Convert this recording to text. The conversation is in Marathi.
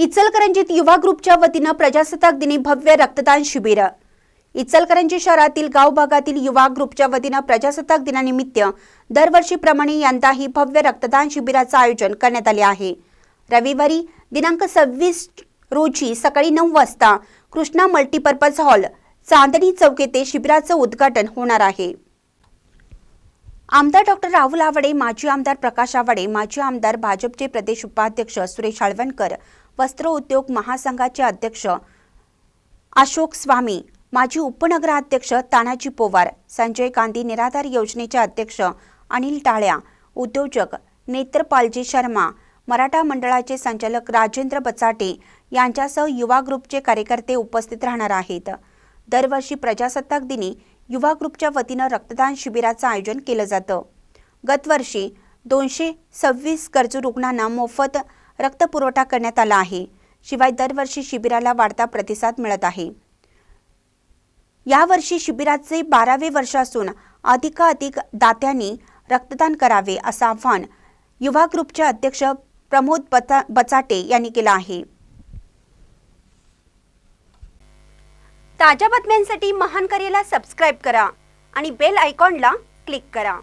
इचलकरंजीत युवा ग्रुपच्या वतीनं प्रजासत्ताक दिनी भव्य रक्तदान शिबिर. इचलकरंजी शहरातील गाव भागातील युवा ग्रुपच्या वतीनं प्रजासत्ताक दिनानिमित्त दरवर्षीप्रमाणे यंदाही भव्य रक्तदान शिबिराचं आयोजन करण्यात आले आहे. रविवारी दिनांक सव्वीस रोजी सकाळी नऊ वाजता कृष्णा मल्टीपर्पज हॉल चांदणी चौक येथे शिबिराचं उद्घाटन होणार आहे. आमदार डॉक्टर राहुल आवडे माजी आमदार प्रकाश आवडे माजी आमदार भाजपचे प्रदेश उपाध्यक्ष सुरेश आळवणकर वस्त्र उद्योग महासंघाचे अध्यक्ष अशोक स्वामी माजी उपनगराध्यक्ष तानाजी पोवार संजय गांधी निराधार योजनेचे अध्यक्ष अनिल टाळ्या उद्योजक नेत्रपालजी शर्मा मराठा मंडळाचे संचालक राजेंद्र बचाटे यांच्यासह युवा ग्रुपचे कार्यकर्ते उपस्थित राहणार आहेत. दरवर्षी प्रजासत्ताक दिनी युवा ग्रुपच्या वतीनं रक्तदान शिबिराचं आयोजन केलं जातं. गतवर्षी दोनशे सव्वीस गरजू रुग्णांना मोफत रक्तपुरवठा करण्यात आला आहे. शिवाय दरवर्षी शिबिराला वाढता प्रतिसाद मिळत आहे. यावर्षी शिबिराचे बारावे वर्ष असून अधिकाधिक दात्यांनी रक्तदान करावे असं आवाहन युवा ग्रुपचे अध्यक्ष प्रमोद बचा बचाटे यांनी केलं आहे. ताज्या बातम्यांसाठी महान करेला सबस्क्राईब करा आणि बेल आयकॉनला क्लिक करा.